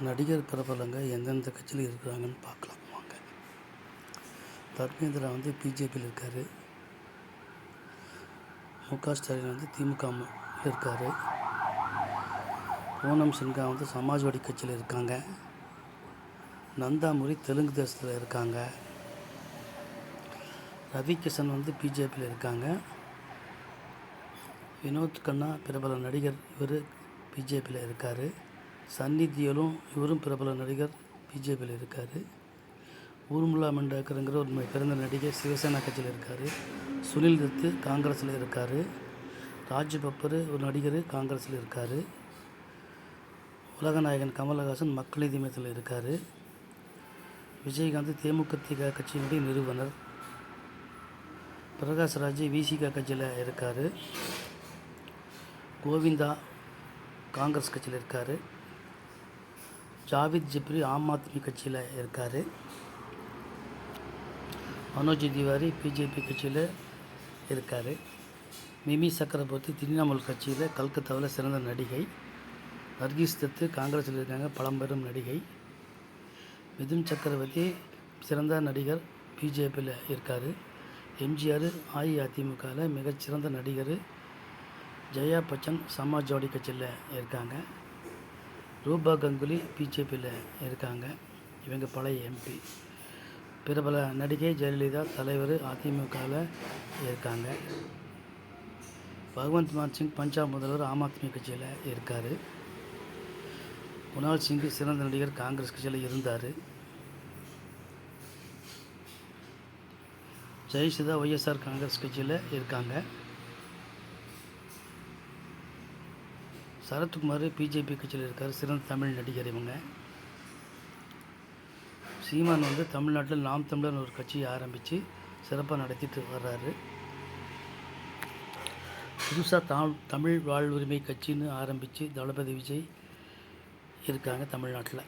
நடிகர் பிரபலங்க எந்தெந்த கட்சியில் இருக்கிறாங்கன்னு பார்க்கலாம் வாங்க. தர்மேந்திரா வந்து பிஜேபியில் இருக்கார். முக ஸ்டாலின் வந்து திமுக இருக்கார். பூனம் சின்ஹா வந்து சமாஜ்வாடி கட்சியில் இருக்காங்க. நந்தாமுரி தெலுங்கு தேசத்தில் இருக்காங்க. ரவி கிஷன் வந்து பிஜேபியில் இருக்காங்க. வினோத் கண்ணா பிரபல நடிகர் இவர் பிஜேபியில் இருக்கார். சன்னி இவரும் பிரபல நடிகர் பிஜேபியில் இருக்கார். ஊர்முலா மண்டேக்கருங்கிற ஒரு பிறந்த நடிகர் சிவசேனா கட்சியில் இருக்கார். சுனில் தத்து காங்கிரஸில் இருக்கார். ராஜ்பப்பர் ஒரு நடிகர் காங்கிரஸில் இருக்கார். உலகநாயகன் கமலஹாசன் மக்கள் நீதி மையத்தில் இருக்கார். விஜயகாந்த் தேமுதிக கட்சியினுடைய நிறுவனர். பிரகாஷ்ராஜ் விசிக கட்சியில் இருக்கார். கோவிந்தா காங்கிரஸ் கட்சியில் இருக்கார். ஜாவித் ஜிப்ரி ஆம் ஆத்மி கட்சியில் இருக்கார். மனோஜ் திவாரி பிஜேபி கட்சியில் இருக்கார். மிமி சக்கரவர்த்தி திரிணாமுல் கட்சியில் கல்கத்தாவில் சிறந்த நடிகை. நர்கீஸ் தத்து காங்கிரஸில் இருக்காங்க பழம்பெரும் நடிகை. மிதுன் சக்கரவர்த்தி சிறந்த நடிகர் பிஜேபியில் இருக்கார். எம்ஜிஆர் அஇஅதிமுகவில் மிகச்சிறந்த நடிகர். ஜெயா பச்சன் சமாஜ்வாடி கட்சியில் இருக்காங்க. ரூபா கங்குலி பிஜேபியில் இருக்காங்க. இவங்க பழைய எம்பி பிரபல நடிகை ஜெயலலிதா தலைவர் அதிமுகவில் இருக்காங்க. பகவந்த் மான் சிங் பஞ்சாப் முதல்வர் ஆம் ஆத்மி கட்சியில் இருக்கார். குணால் சிங் சிறந்த நடிகர் காங்கிரஸ் கட்சியில் இருந்தார். ஜெயசுதா ஒய்எஸ்ஆர் காங்கிரஸ் கட்சியில் இருக்காங்க. சரத்குமார் பிஜேபி கட்சியில் இருக்கார். சிறந்த தமிழ் நடிகர் இவங்க. சீமான் வந்து தமிழ்நாட்டில் நாம் தமிழர்னு ஒரு கட்சியை ஆரம்பித்து சிறப்பாக நடத்திட்டு வர்றாரு. புதுசாக தா தமிழ் வாழ்வுரிமை கட்சின்னு ஆரம்பித்து தளபதி விஜய் இருக்காங்க தமிழ்நாட்டில்.